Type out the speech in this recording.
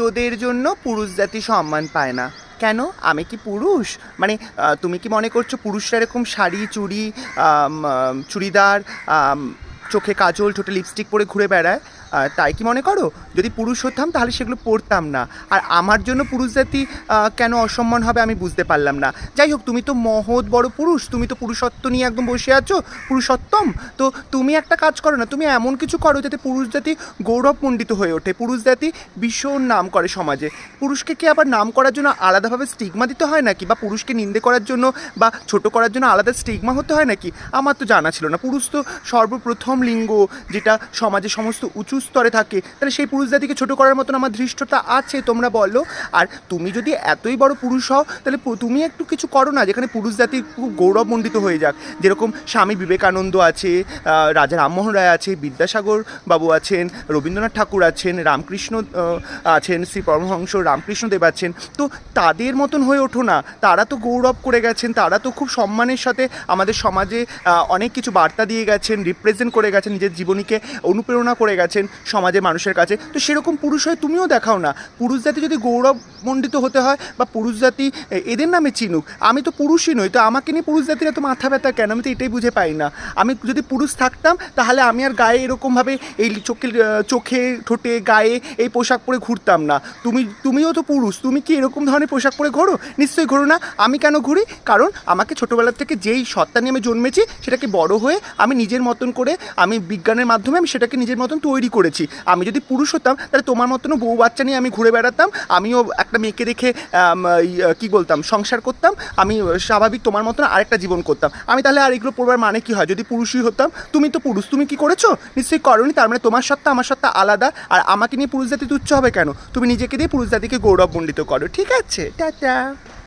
তোদের জন্য পুরুষ জাতি সম্মান পায় না। কেন? আমি কি পুরুষ? মানে তুমি কি মনে করছ পুরুষরা এরকম শাড়ি, চুড়ি চুড়িদার চোখে কাজল, ঠোঁটে লিপস্টিক পরে ঘুরে বেড়ায়। তাই কি মনে করো? যদি পুরুষ হতাম, তাহলে সেগুলো পড়তাম না। আর আমার জন্য পুরুষ জাতি কেন অসম্মান হবে আমি বুঝতে পারলাম না। যাই হোক, তুমি তো মহৎ বড় পুরুষ। তুমি তো পুরুষত্ব নিয়ে একদম বসে আছো, পুরুষোত্তম। তো তুমি একটা কাজ করো না, তুমি এমন কিছু করো যাতে পুরুষ জাতি গৌরবমণ্ডিত হয়ে ওঠে। পুরুষ জাতি ভীষণ নাম করে সমাজে। পুরুষকে কি আবার নাম করার জন্য আলাদাভাবে স্টিগমা দিতে হয় নাকি? বা পুরুষকে নিন্দে করার জন্য বা ছোট করার জন্য আলাদা স্টিগমা হতে হয় নাকি? আমার তো জানা ছিল না। পুরুষ তো সর্বপ্রথম লিঙ্গ যেটা সমাজে সমস্ত উঁচু স্তরে থাকে, তাহলে সেই পুরুষ জাতিকে ছোট করার মতন আমার ধৃষ্টতা আছে, তোমরা বলো। আর তুমি যদি এতই বড় পুরুষ হও, তাহলে তুমি একটু কিছু করো না, যেখানে পুরুষ জাতি খুব গৌরবমণ্ডিত হয়ে যাক। যেরকম স্বামী বিবেকানন্দ আছে রাজা রামমোহন রায় আছে বিদ্যাসাগর বাবু আছেন, রবীন্দ্রনাথ ঠাকুর আছেন, রামকৃষ্ণ আছেন, শ্রী পরমহংস রামকৃষ্ণ দেব আছেন। তো তাদের মতন হয়ে ওঠো না। তারা তো গৌরব করে গেছেন, তারা তো খুব সম্মানের সাথে আমাদের সমাজে অনেক কিছু বার্তা দিয়ে গেছেন রিপ্রেজেন্ট করে গেছেন, নিজের জীবনীকে অনুপ্রেরণা করে গেছেন সমাজের মানুষের কাছে। তো সেরকম পুরুষ হয়ে তুমিও দেখাও না। পুরুষ জাতি যদি গৌরবমণ্ডিত হতে হয় বা পুরুষ জাতি এদের নামে চিনুক, আমি তো পুরুষই নই, তো আমাকে নিয়ে পুরুষ জাতির এত মাথা ব্যথা কেন? আমি তো এটাই বুঝে পাই না। আমি যদি পুরুষ থাকতাম, তাহলে আমি আর গায়ে এরকমভাবে এই চোখে চোখে, ঠোঁটে, গায়ে এই পোশাক পরে ঘুরতাম না। তুমি, তুমিও তো পুরুষ, তুমি কি এরকম ধরনের পোশাক পরে ঘোরো? নিশ্চয়ই ঘোরো না। আমি কেন ঘুরি? কারণ আমাকে ছোটোবেলা থেকে যেই সত্তা নিয়ে আমি জন্মেছি, সেটাকে বড় হয়ে আমি নিজের মতন করে আমি বিজ্ঞানের মাধ্যমে আমি সেটাকে নিজের মতন তৈরি করেছি। আমি যদি পুরুষ হতাম, তাহলে তোমার মতনও বউ বাচ্চা নিয়ে আমি ঘুরে বেড়াতাম, আমিও একটা মেয়েকে রেখে কি বলতাম, সংসার করতাম, আমি স্বাভাবিক তোমার মতন আরেকটা জীবন করতাম। আমি তাহলে আর এগুলো পড়বার মানে কি হয়? যদি পুরুষই হতাম, তুমি তো পুরুষ, তুমি কি করেছ? নিশ্চয়ই করনি, তার মানে তোমার সত্তা আমার সত্তা আলাদা। আর আমাকে নিয়ে পুরুষ জাতি তুচ্ছ হবে কেন? তুমি নিজেকে দিয়ে পুরুষ জাতিকে গৌরবমণ্ডিত করো, ঠিক আছে? টাটা।